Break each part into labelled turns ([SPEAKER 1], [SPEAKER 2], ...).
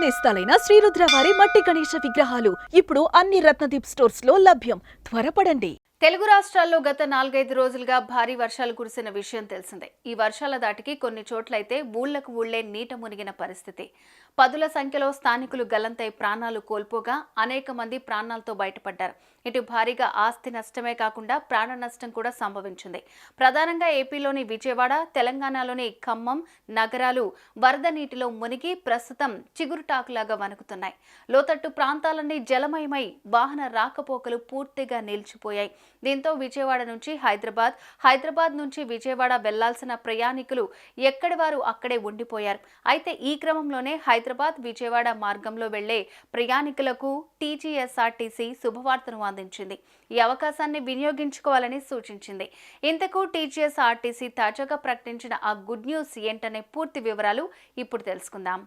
[SPEAKER 1] నేస్తాలైన శ్రీరుద్ర వారి మట్టి గణేష విగ్రహాలు. ఇప్పుడు అన్ని రత్నదీప్ స్టోర్స్లో లభ్యం. త్వరపడండి.
[SPEAKER 2] తెలుగు రాష్ట్రాల్లో గత నాలుగైదు రోజులుగా భారీ వర్షాలు కురిసిన విషయం తెలిసిందే. ఈ వర్షాల దాటికి కొన్ని చోట్లయితే ఊళ్ళకు ఊళ్ళే నీట మునిగిన పరిస్థితి. పదుల సంఖ్యలో స్థానికులు గల్లంతై ప్రాణాలు కోల్పోగా అనేక మంది ప్రాణాలతో బయటపడ్డారు. ఇటు భారీగా ఆస్తి నష్టమే కాకుండా ప్రాణ నష్టం కూడా సంభవించింది. ప్రధానంగా ఏపీలోని విజయవాడ తెలంగాణలోని ఖమ్మం నగరాలు వరద నీటిలో మునిగి ప్రస్తుతం చిగురుటాకులాగా వణుకుతున్నాయి. లోతట్టు ప్రాంతాలన్నీ జలమయమై వాహన రాకపోకలు పూర్తిగా నిలిచిపోయాయి. దీంతో విజయవాడ నుంచి హైదరాబాద్ హైదరాబాద్ నుంచి విజయవాడ వెళ్ళాల్సిన ప్రయాణికులు ఎక్కడి వారు అక్కడే ఉండిపోయారు. అయితే ఈ క్రమంలోనే హైదరాబాద్ విజయవాడ మార్గంలో వెళ్ళే ప్రయాణికులకు టీజీఎస్ఆర్టీసీ శుభవార్తను అందించింది. ఈ అవకాశాన్ని వినియోగించుకోవాలని సూచించింది. ఇంతకు టీజీఎస్ఆర్టీసీ తాజాగా ప్రకటించిన ఆ గుడ్ న్యూస్ ఏంటనే పూర్తి వివరాలు ఇప్పుడు తెలుసుకుందాం.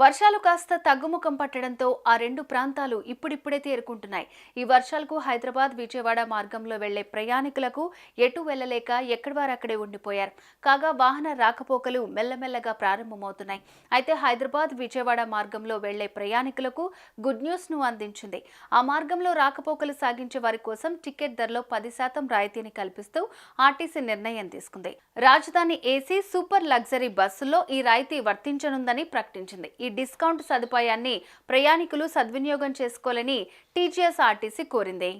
[SPEAKER 2] వర్షాలు కాస్త తగ్గుముఖం పట్టడంతో ఆ రెండు ప్రాంతాలు ఇప్పుడిప్పుడే తేరుకుంటున్నాయి. ఈ వర్షాలకు హైదరాబాద్ విజయవాడ మార్గంలో వెళ్ళే ప్రయాణికులకు ఎటు వెళ్ళలేక ఎక్కడివారక్కడే ఉండిపోయారు. కాగా వాహన రాకపోకలు మెల్లమెల్లగా ప్రారంభమవుతున్నాయి. అయితే హైదరాబాద్ విజయవాడ మార్గంలో వెళ్ళే ప్రయాణికులకు గుడ్ న్యూస్ను అందించింది. ఆ మార్గంలో రాకపోకలు సాగించే వారి కోసం టికెట్ ధరలో పది శాతం రాయితీని కల్పిస్తూ ఆర్టీసీ నిర్ణయం తీసుకుంది. రాజధాని ఏసీ సూపర్ లగ్జరీ బస్సుల్లో ఈ రాయితీ వర్తించనుందని ప్రకటించింది. ఈ డిస్కౌంట్ సదుపాయాన్ని ప్రయాణికులు సద్వినియోగం చేసుకోవాలని టీజీఎస్ఆర్టీసీ కోరింది.